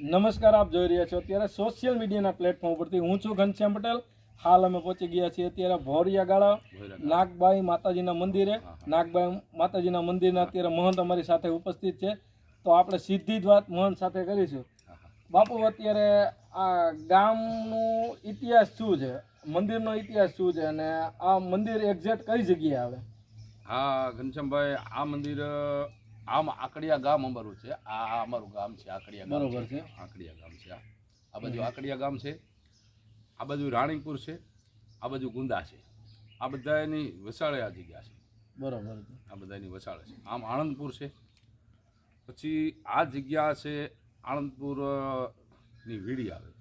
નમસ્કાર આપ જોઈ રહ્યા છો અત્યારે સોશિયલ મીડિયાના પ્લેટફોર્મ પરથી હું છું ઘનશ્યામ પટેલ. હાલ અમે પહોંચી ગયા છીએ અત્યારે ભોરિયા ગાળા નાગબાઈ માતાજીના મંદિરે. નાગબાઈ માતાજીના મંદિરના અત્યારે મહંત અમારી સાથે ઉપસ્થિત છે. તો આપણે સીધી જ વાત મહંત સાથે કરીશું. બાપુ અત્યારે આ ગામનું ઇતિહાસ શું છે? મંદિરનો ઇતિહાસ શું છે? અને આ મંદિર એક્ઝેક્ટ કઈ જગ્યાએ આવે? હા ઘનશ્યામભાઈ આ મંદિર આમ આકડિયા ગામ અમારું છે. આ અમારું ગામ છે આકડિયા ગામ બરોબર છે. આકડિયા ગામ છે આ. બાજુ આકડિયા ગામ છે. આ બાજુ રાણીપુર છે. આ બાજુ ગુંદા છે. આ બધાની વસાળે આ જગ્યા છે. બરોબર. આ બધાની વસાળે છે. આમ આણંદપુર છે. પછી આ જગ્યા છે આણંદપુરની વીડી આવે.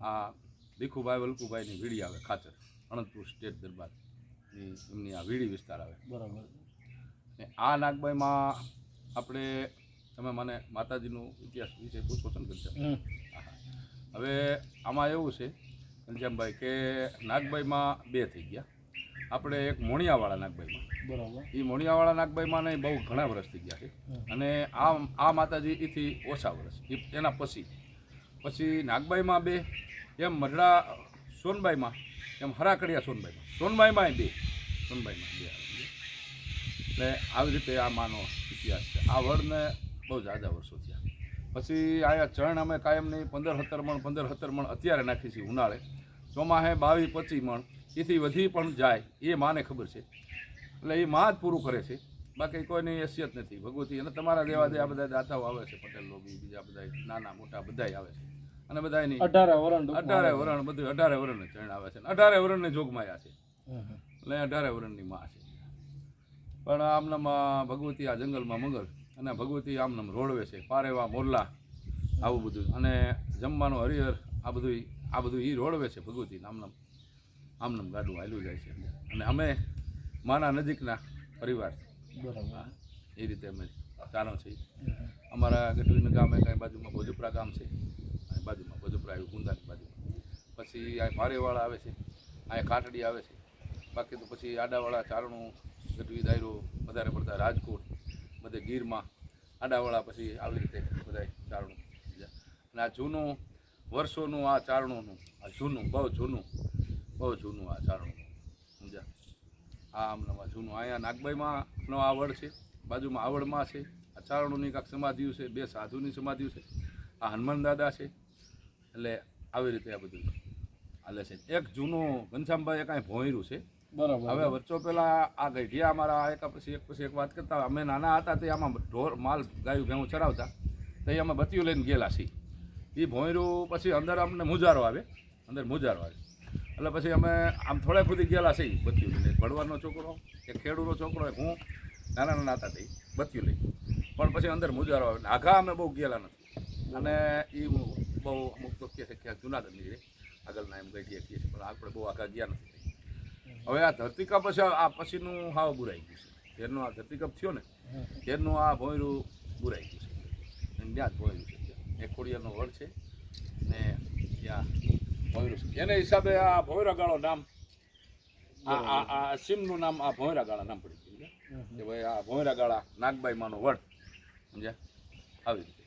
આ. ભીખુભાઈ વલ્કુભાઈની વીડી આવે ખાચર આણંદપુર સ્ટેટ દરબાર એમની આ વીડી વિસ્તાર આવે. બરોબર. ને આ નાગબાઈમાં આપણે તમે મને માતાજીનું ઇતિહાસ વિશે પૂછો છો ને હવે આમાં એવું છે ઘનશ્યામભાઈ કે નાગબાઈમાં બે થઈ ગયા. આપણે એક મોણિયાવાળા નાગબાઈમાં. બરાબર. એ મોણિયાવાળા નાગબાઈમાં નહીં બહુ ઘણા વર્ષ થઈ ગયા છે. અને આ આ માતાજી એથી ઓછા વર્ષ. એના પછી. પછી નાગબાઈમાં બે એમ મઢડા સોનબાઈમાં એમ હરાકડિયા સોનબાઈમાં. સોનબાઈમાં બે. સોનબાઈમાં બે. એટલે આવી રીતે આ માનો ઇતિહાસ છે. આ વડને બહુ જાજા વર્ષો થયા. પછી આયા ચણ અમે કાયમની પંદર સત્તર મણ પંદર સત્તર મણ અત્યારે નાખી છીએ ઉનાળે. ચોમાહે બાવીસ પચીસ મણ એથી વધી પણ જાય એ માને ખબર છે. એટલે એ માં જ પૂરું કરે છે. બાકી કોઈની હેસિયત નથી. ભગવતી અને તમારા દેવા દે આ બધા દાતાઓ આવે છે પટેલ લોબી બીજા બધા નાના મોટા બધાય આવે છે. અને બધા એની અઢારે વરણ અઢારે વરણ બધું અઢારે વરણ ચણ આવે છે. અઢારે અઢારે વરણની જોગમાયા છે. એટલે અઢારે વરણની માં છે. પણ આમનામાં ભગવતી આ જંગલમાં મંગળ અને ભગવતી આમનામ રોડવે છે પારેવા મોરલા આવું બધું. અને જમવાનું હરિહર આ બધું આ બધું એ રોડવે છે ભગવતી આમનામ આમનામ ગાડું હાલ્યું જાય છે અને અમે માના નજીકના પરિવાર બરાબર. એ રીતે અમે ચાલો છે. અમારા ગઢવીના ગામે કાંઈ બાજુમાં ભોજપરા ગામ છે. અને બાજુમાં ભોજપરા આવ્યું ગુંદાની બાજુમાં. પછી આ પારેવાળા આવે છે આ કાટડી આવે છે. બાકી તો પછી આડાવાળા ચારણું ગઢવી દાયરો વધારે પડતા રાજકોટ, બધે ગીરમાં આડાવાળા પછી આવી રીતે બધા ચારણું અને આ જૂનું વર્ષોનું આ ચારણોનું, આ જૂનું, બહુ જૂનું બહુ જૂનું આ ચારણું. સમજ્યા? આ આમનામાં જૂનું. અહીંયા નાગભાઈમાં નો આ છે, બાજુમાં આવડમાં છે, આ ચારણોની કાંક સમાધિઓ છે, બે સાધુની સમાધિઓ છે, આ હનુમાન દાદા છે, એટલે આવી રીતે આ બધું હાલે છે. એક જૂનું ઘનશ્યામભાઈએ કાંઈ ભોંયરું છે બરોબર હવે વર્ષો પહેલા આ ગઢિયા અમારા એક પછી એક પછી એક વાત કરતા અમે નાના હતા તે આમાં ઢોર માલ ગાયું ભેવું ચરાવતા. તો એ અમે બતિયું લઈને ગયેલા છીએ. એ ભોંયરું પછી અંદર અમને મુજારો આવે અંદર મુજારો આવે. એટલે પછી અમે આમ થોડે સુધી ગયેલા છીએ બતિયું લઈને. ભડવાનો છોકરો કે ખેડૂનો છોકરો એક હું નાના નાના હતા તે બતિયું લઈ પણ પછી અંદર મુજારો આવે. આઘા અમે બહુ ગયેલા નથી. અને એ બહુ અમુક તો કહે છે કે જુનાગઢની આગળના એમ ગઈ કહે છે પણ આપણે બહુ આઘા ગયા નથી. હવે આ ધરતીકપ છે, આ પછીનું હાવ બુરાઈ ગયું છે. તેરનો આ ધરતીકપ થયો ને, ઘેરનું આ ભોંયરું બુરાઈ ગયું છે. ત્યાં જ ભોયરું છે. ત્યાં એક ખોડિયારનો વડ છે ને ત્યાં ભોંયરું છે. એને હિસાબે આ ભોંયરા ગાળો નામ, આ આ સિમનું નામ, આ ભોયરા ગાળા નામ પડી ગયું કે ભાઈ આ ભોયરા ગાળા નાગબાઈ માનો વડ, સમજ્યા? આવી રીતે.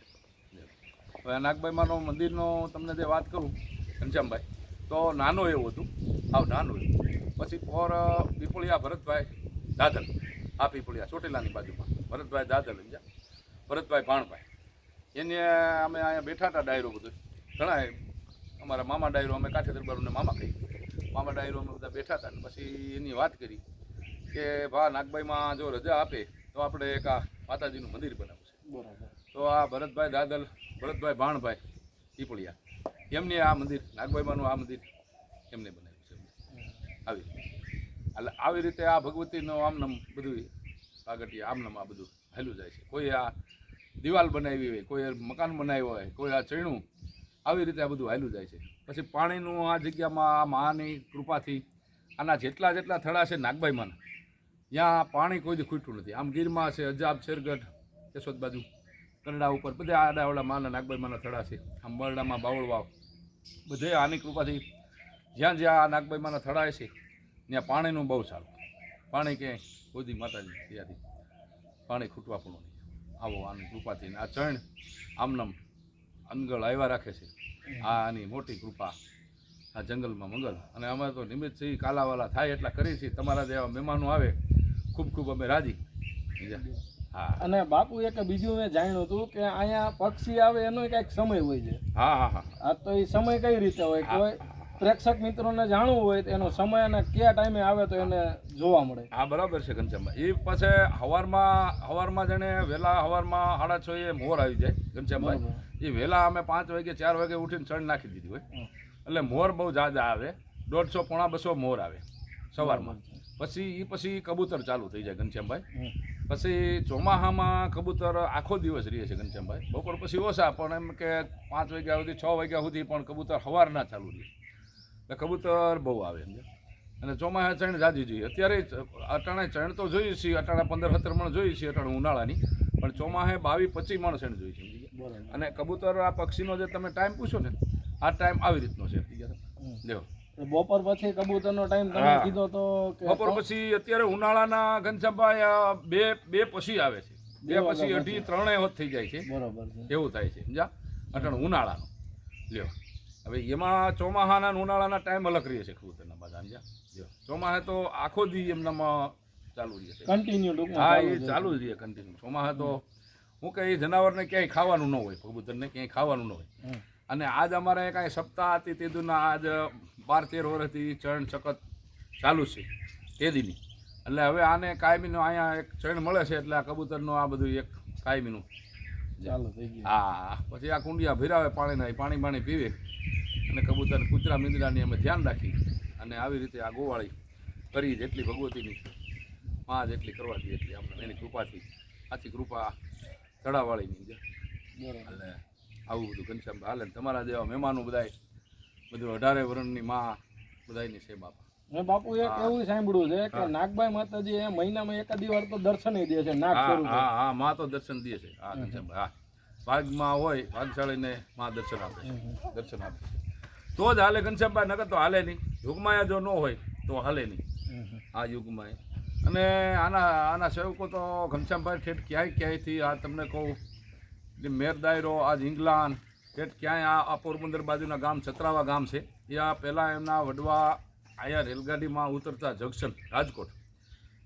હવે આ નાગબાઈ માનો મંદિરનો તમને જે વાત કરું, ઘનશ્યામભાઈ, તો નાનો એવું હતું. આવ નાનું એવું. પછી પોર પીપળિયા ભરતભાઈ દાદલ. આ પીપળિયા ચોટીલાની બાજુમાં. ભરતભાઈ દાદલ સમજ્યા ભરતભાઈ ભાણભાઈ. એને અમે અહીંયા બેઠા હતા ડાયરો બધું. ઘણા અમારા મામા ડાયરો અમે કાઠી દરબારોને મામા કહી. મામા ડાયરો અમે બધા બેઠા હતા ને પછી એની વાત કરી કે ભા નાગભાઈમાં જો રજા આપે તો આપણે એક આ માતાજીનું મંદિર બનાવવું છે. બરોબર. તો આ ભરતભાઈ દાદલ ભરતભાઈ ભાણભાઈ પીપળિયા. એમને આ મંદિર નાગભાઈમાંનું આ મંદિર એમને બનાવ્યું. આવી એટલે આવી રીતે આ ભગવતીનો આમનામ બધું આગળથી આમનામ આ બધું હેલું જાય છે. કોઈ આ દિવાલ બનાવી હોય, કોઈ મકાન બનાવ્યું હોય, કોઈ આ ચણ્યું, આવી રીતે આ બધું હાલ્યું જાય છે. પછી પાણીનું આ જગ્યામાં આ માની કૃપાથી આના જેટલા જેટલા થડા છે નાગબાઈમાંના ત્યાં પાણી કોઈ ખૂટ્યું નથી. આમ ગીરમાં છે, અજાબ, શેરગઢ, કેશોદ બાજુ કરડા ઉપર, બધા આડાવડા માના નાગભાઈમાંના થડા છે. આમ બરડામાં બાવળ વાવ, બધે આની કૃપાથી જ્યાં જ્યાં આ નાગબાઈ માના થડાય છે ત્યાં પાણીનું બહુ સારું પાણી ક્યાંય? બધી માતાજી ત્યાંથી. પાણી ખૂટવા પણ નહીં. આવો આની કૃપાથી. આ ચણ આમનમ અનગળ આવ્યા રાખે છે. આ આની મોટી કૃપા. આ જંગલમાં મંગલ. અને અમે તો નિમિત્ત છીએ કાલાવાલા થાય એટલા કરીએ છીએ. તમારા જેવા મહેમાનો આવે ખૂબ ખૂબ અમે રાજી. હા. અને બાપુ એક બીજું મેં જાણ્યું હતું કે અહીંયા પક્ષી આવે એનો કંઈક સમય હોય છે. હા હા હા. આ તો એ સમય કઈ રીતે હોય કોઈ? પ્રેક્ષક મિત્રોને જાણવું હોય તો એનો સમય અને કયા ટાઈમે આવે તો એને જોવા મળે. હા બરાબર છે ઘનશ્યામભાઈ. એ પછી હવારમાં હવારમાં જાણે વહેલા હવારમાં સાડા છ એ મોર આવી જાય ઘનશ્યામભાઈ. એ વહેલા અમે પાંચ વાગે ચાર વાગે ઉઠીને ચણ નાખી દીધી હોય. એટલે મોર બહુ જાજા આવે. દોઢસો પોણા બસો મોર આવે સવારમાં. પછી એ પછી કબૂતર ચાલુ થઈ જાય ઘનશ્યામભાઈ. પછી ચોમાહામાં કબૂતર આખો દિવસ રહે છે ઘનશ્યામભાઈ. બપોર પછી ઓછા પણ એમ કે પાંચ વાગ્યા સુધી છ વાગ્યા સુધી પણ કબૂતર સવારના ચાલુ રહે. એટલે કબૂતર બહુ આવે એમ અને ચોમાસા ચણ જાજી જોઈએ. અત્યારે અટાણે ચણ તો જોઈએ છીએ અટાણે પંદર સત્તર મણ જોઈએ છીએ અટાણે ઉનાળાની. પણ ચોમાસે બાવીસ પચીસ મણ ચણ જોઈએ છે. અને કબૂતર આ પક્ષીનો જે તમે ટાઈમ પૂછો ને આ ટાઈમ આવી રીતનો છે. જો. બપોર પછી કબૂતરનો ટાઈમ તમે કીધો તો બપોર પછી અત્યારે ઉનાળાના ઘનશ્યામભાઈ બે બે પછી આવે છે. બે પછી અઢી ત્રણેય હોત થઈ જાય છે. બરોબર એવું થાય છે. સમજા અટણ ઉનાળાનો. લ્યો. હવે એમાં ચોમાહાના ઉનાળાના ટાઈમ અલગ રહે છે કબૂતરના બધા સમજા લ્યો ચોમાહે તો આખો દી એમનામાં ચાલુ રહે છે. કન્ટિન્યુ હા એ ચાલુ જ રહે કન્ટિન્યુ ચોમાહે તો હું કે એ જનાવરને ક્યાંય ખાવાનું ન હોય કબૂતરને ક્યાંય ખાવાનું ન હોય. અને આજ અમારે કાંઈ સપ્તાહ હતી તે દુના આજ બાર તેર વર્ષથી ચણ સખત ચાલુ છે તે દીની. એટલે હવે આને કાયમીનો અહીંયા એક ચણ મળે છે એટલે આ કબૂતરનું આ બધું એક કાયમીનું. ચાલુ થઈ ગયું. હા પછી આ કુંડિયા ભીરાવે પાણીના પાણી પાણી પીવે. અને કબૂતર કૂતરા મીંદડાની અમે ધ્યાન રાખી અને આવી રીતે આ ગોવાળી કરી જેટલી ભગવતીની માં જેટલી કરવા દઈએ એટલી અમને એની કૃપાથી આથી કૃપા ચડાવાળીની છે. એટલે આવું બધું ઘનશ્યામ હાલે તમારા જેવા મહેમાનો બધાય બધું અઢારે વરણની માં બધાયની છે બાપા. મેં બાપુ એક એવું સાંભળ્યું છે કે નાગબાઈ માતાજી એ મહિનામાં એકાદી વાર તો દર્શન દે છે નાગ હા સ્વરૂપે. હા હા માં તો દર્શન દે છે. હા ઘનશ્યામ હા. ભાગમાં હોય ભાગશાળીને માં દર્શન આપે છે. દર્શન આપે છે. તો જ હાલે ઘનશ્યામભાઈ નગર તો હાલે નહીં. યુગમાયા જો ન હોય તો હાલે નહીં. આ યુગમાં અને આના આના સેવકો તો ઘનશ્યામભાઈ ઠેઠ ક્યાંય ક્યાંયથી આ તમને કહું મેર દાયરો આ ઇંગ્લાન્ડ ઠેઠ ક્યાંય આ આ પોરબંદર બાજુના ગામ છત્રાવા ગામ છે એ આ પહેલાં એમના વડવા અહીંયા રેલગાડીમાં ઉતરતા જંકશન રાજકોટ.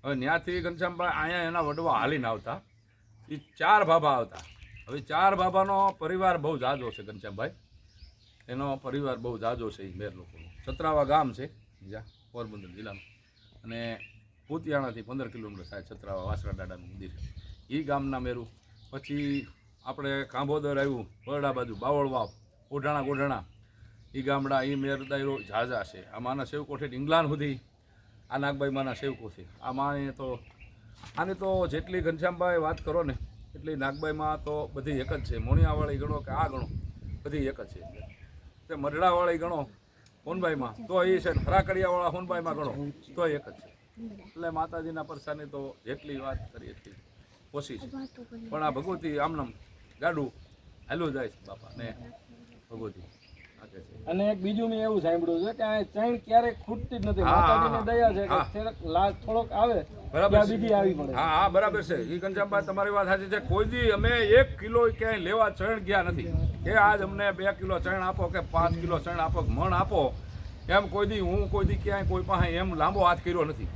હવે ત્યાંથી ઘનશ્યામભાઈ અહીંયા એના વડવા હાલીને આવતા. એ ચાર ભાભા આવતા. હવે ચાર ભાભાનો પરિવાર બહુ જાજો છે ઘનશ્યામભાઈ. એનો પરિવાર બહુ જાજો છે મેર લોકોનો. છત્રાવા ગામ છે બીજા પોરબંદર જિલ્લાનું. અને પોતિયાણાથી પંદર કિલોમીટર થાય છત્રાવા વાસરા દાદાનું મંદિર. એ ગામના મેરું. પછી આપણે કાંભોદર આવ્યું, બરડા બાજુ, બાવળ વાવ ઓઢાણા ગોઢાણા. એ ગામડા એ મેર દાયરો ઝાઝા છે. આ માના સેવકો છે ઇંગ્લાન્ડ સુધી. આ નાગભાઈ માના છે. આ માને તો, આની તો જેટલી ઘનશ્યામભાઈ વાત કરો ને, એટલી નાગબાઈમાં તો બધી એક જ છે. મોણિયાવાળી ગણો કે આ ગણો, બધી એક જ છે. તે મરડાવાળી ગણો હોનબાઈમાં તો એ છે હરાકડિયાવાળા હોનબાઈમાં ગણો. તો એક જ છે. એટલે માતાજીના પરસાની તો જેટલી વાત કરી એટલી ઓછી છે. પણ આ ભગવતી આમનામ ગાડું હાલું જાય છે બાપા. ને ભગવતી. અને એક બીજું મેં એવું સાંભળ્યું છે કે આ ચણ ક્યારેક ખૂટતી જ નથી. માતાજીની દયા છે કે લાજ થોડોક આવે બરાબર બીજી આવી પડે. હા હા બરાબર છે. ઈ કંચાંબા તમારી વાત સાચી છે. કોઈ દી અમે એક કિલો ક્યાંય લેવા ચણ ગયા નથી. કે આજ અમને બે કિલો ચણ આપો કે પાંચ કિલો ચણ આપો મણ આપો એમ કોઈ દી હું કોઈ દી ક્યાંય કોઈ પાસે એમ લાંબો હાથ કર્યો નથી.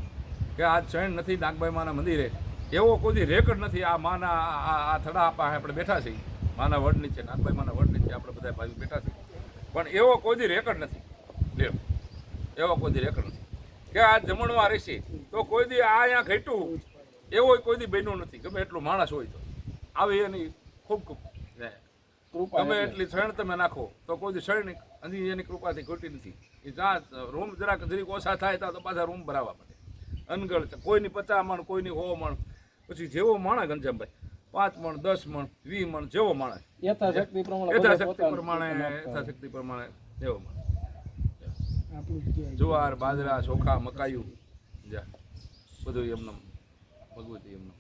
કે આ ચણ નથી નાગભાઈ માના મંદિરે. એવો કોઈ દી રેકર્ડ નથી. આ માના આ આ થડા પાસે આપણે બેઠા છીએ. માના વડ નીચે નાગભાઈ માના વડ નીચે આપણે બધા ભાઈ બેઠા છીએ. પણ એવો કોઈ રેકર્ડ નથી. લ્યો. એવો કોઈ રેકર્ડ નથી. કે આ જમણવા રહેશે તો કોઈ દી આ અહીંયા ઘટ્યું એવો કોઈ દી બન્યું નથી. ગમે એટલું માણસ હોય તો. આવી એની ખૂબ ખૂબ કૃપા ગમે એટલી શરણ તમે નાખો તો કોઈ શરણ હજી એની કૃપાથી ઘટી નથી. એ જ્યાં રૂમ જરાક જરીક ઓછા થાય તો પાછા રૂમ ભરાવા પડે. અનગળ કોઈની પચામણ કોઈની હો મણ. પછી જેવો માણા ઘનશ્યામભાઈ પાંચ મણ દસ મણ વીસ મણ જેવો માણસ. યથાશક્તિ પ્રમાણે યથાશક્તિ પ્રમાણે. યથાશક્તિ પ્રમાણે જેવો માણસ. જુવાર બાજરા ચોખા મકાયું જા. બધું એમને ભગવતી એમને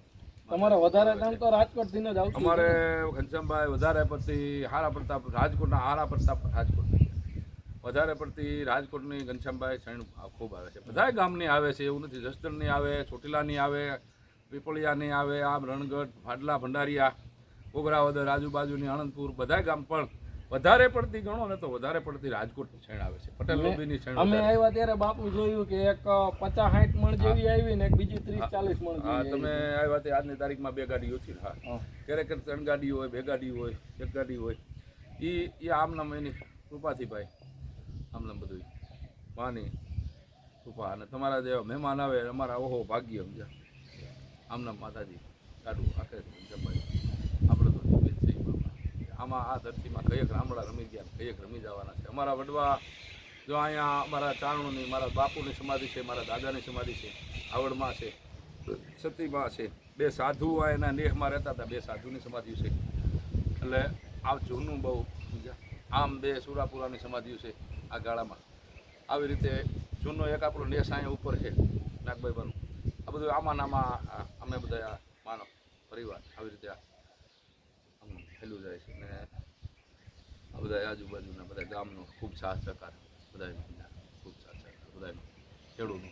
તમારે વધારે કામ તો રાજકોટથી જ આવતું અમારે ઘનશ્યામભાઈ વધારે પડતી હારા પ્રતાપ રાજકોટના હારા પ્રતાપ રાજકોટ વધારે પડતી રાજકોટની ઘનશ્યામભાઈ શરણ ખૂબ આવે છે. બધા ગામની આવે છે એવું નથી. જસદણની આવે ચોટીલાની આવે પીપળિયાની આવે આમ રણગઢ ભાડલા ભંડારિયા કોગરાવદર આજુબાજુની આણંદપુર બધા ગામ પણ વધારે પડતી ગણો ને તો વધારે પડતી રાજકોટની છેણ આવે છે. પટેલ લોબીની છેણ અમે આવ્યા ત્યારે બાપુ જોયું કે એક પચાસ સાઠ મણ જેવી આવી ને એક બીજી ત્રીસ ચાલીસ મણ હા તમે આવ્યા તે આજની તારીખમાં બે ગાડીઓ ઓછી હા. ક્યારેક ત્રણ ગાડીઓ હોય બે ગાડી હોય એક ગાડી હોય. એ એ આમનામ એની કૃપાથી ભાઈ આમનામ બધું માની કૃપા. અને તમારા જેવા મહેમાન આવે અમારા ઓહો ભાગ્ય સમજ્યા આમનામ માતાજી ગાડું આખરે આપણે તો આમાં આ ધરતીમાં કયક રામડા રમી ગયા, કયક રમી જવાના છે. અમારા વડવા, જો અહીંયા અમારા ચારણોની, મારા બાપુની સમાધિ છે, મારા દાદાની સમાધિ છે આવડમાં છે સતીમાં છે, બે સાધુ એના નેહમાં રહેતા હતા, બે સાધુની સમાધિ છે. એટલે આ જૂનું બહુ? આમ બે સુરાપુરાની સમાધિ છે આ ગાળામાં. આવી રીતે જૂનો એક આપણો નેસ અહીંયા ઉપર છે, નાગભાઈ બનું. આ બધું આમાં આમાં અમે બધા માનો માનવ પરિવાર આવી રીતે આમ ફેલું જાય છે. ને આ બધા આજુબાજુના બધા ગામનો ખૂબ સાથ સહકાર બધાનો ખૂબ સાથ સહકાર બધાનો ખેડૂતનો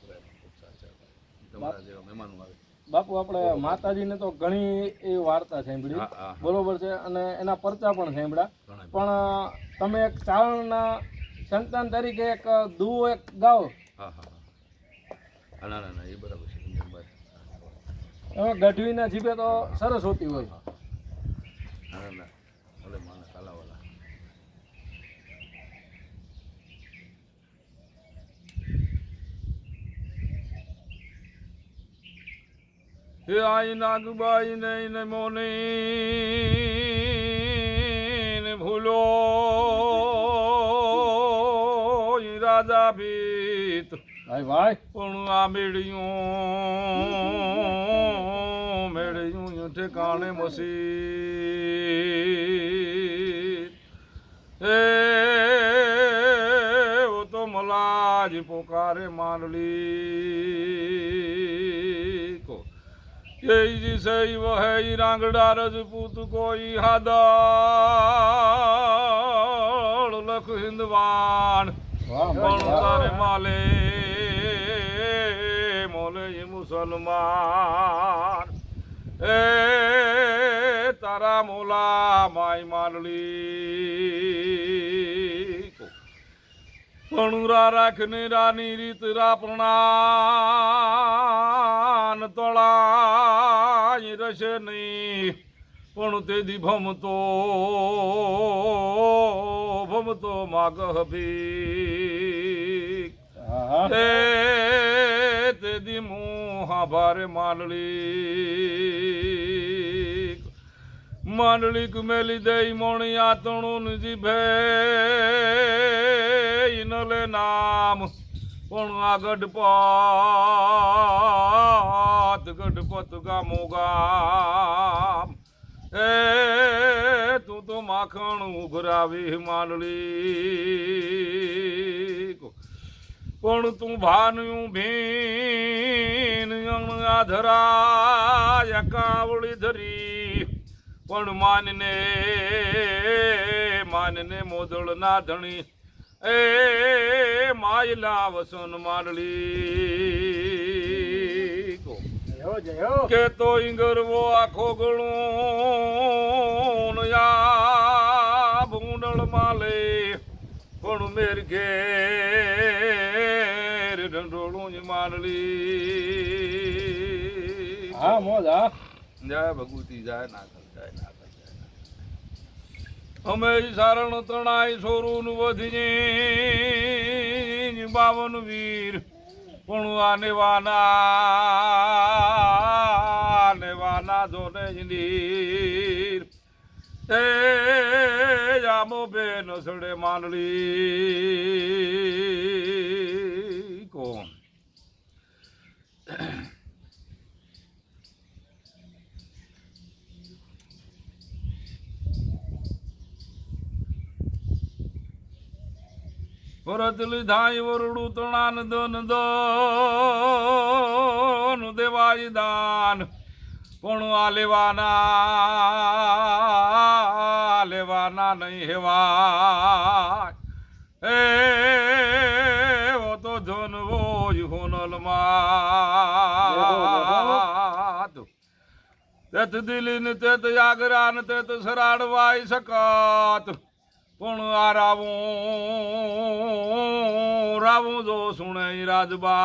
બધાનો ખૂબ સાથ સહકાર તમારા જેવા મહેમાનો આવે. બાપુ આપણે માતાજીને તો ઘણી એ વાર્તા સાંભળી. બરોબર છે અને એના પરચા પણ સાંભળ્યા. પણ તમે એક ચારણના સંતાન તરીકે એક દુઓ એક ગાઓ. હા હા હા. ના ના ના એ બરાબર છે રંજનભાઈ ગઢવીના જીભે તો સરસ હોતી હોય. ના ના ના ભલે માને કાલાવાલા હે આઈ નાગબાઈ ને ને મોને ને ભૂલો. રાજા ભીત ભાઈ ભાઈ. પણ આ મેળ્યું મેળ્યું ઠેકાણે મસી. એ તો મલાજ પોકારે માંડલી કો. એ જી સઈ વહે રાંગડા રજપૂત કોઈ હાદળ લખ હિન્દવાન પણ. તારે માલે મુસલમાન એ તારા મોલા માય માલડી પણુરા રાખને રાની રીત રાપણાન તળાય રશે નહીં. પણ તેથી ભમતો ભમતો માગ ભીખ તેથી મુહા ભારે માંડળી માંડળી કુમેલી દઈ મોણી આતણું જીભે ઇનલે નામ પણ આ ગઢપાત ગઢપત ગામો ગામ. એ, તું તો માખણ ઉઘરાવી માંડળી પણ તું ભાન્યું ભીન આધરા કાવળી ધરી. પણ માનને માનને મોદળ ના ધણી. એ માયલા વસન જયો. કે તો ઈંગરવો આખો ગણું યા ભૂંડળ માલે પણ મેર ઘેર ઢંઢોળું જ મારલી. હા મોજ હા. જય ભગવતી જાય ના કર જાય ના કર જાય. અમે સારણ તણાઈ સોરું વધી બાવન વીર. પણ આને વાના ને વાના જોને નીર. એ આમો બેન સડે માંડલી કોણ? પરત લીધાય વરડું તણાન દન દન દેવાય દાન, પણ આ લેવાના લેવાના નહીં હેવાય એ ઓ તો જનવો હોનલમાં તેત દિલ્હી ને તેત આગ્રા ને તેત સરાડવાઈ શકત પણ આ રાવું રાવું જો સુણે રાજબા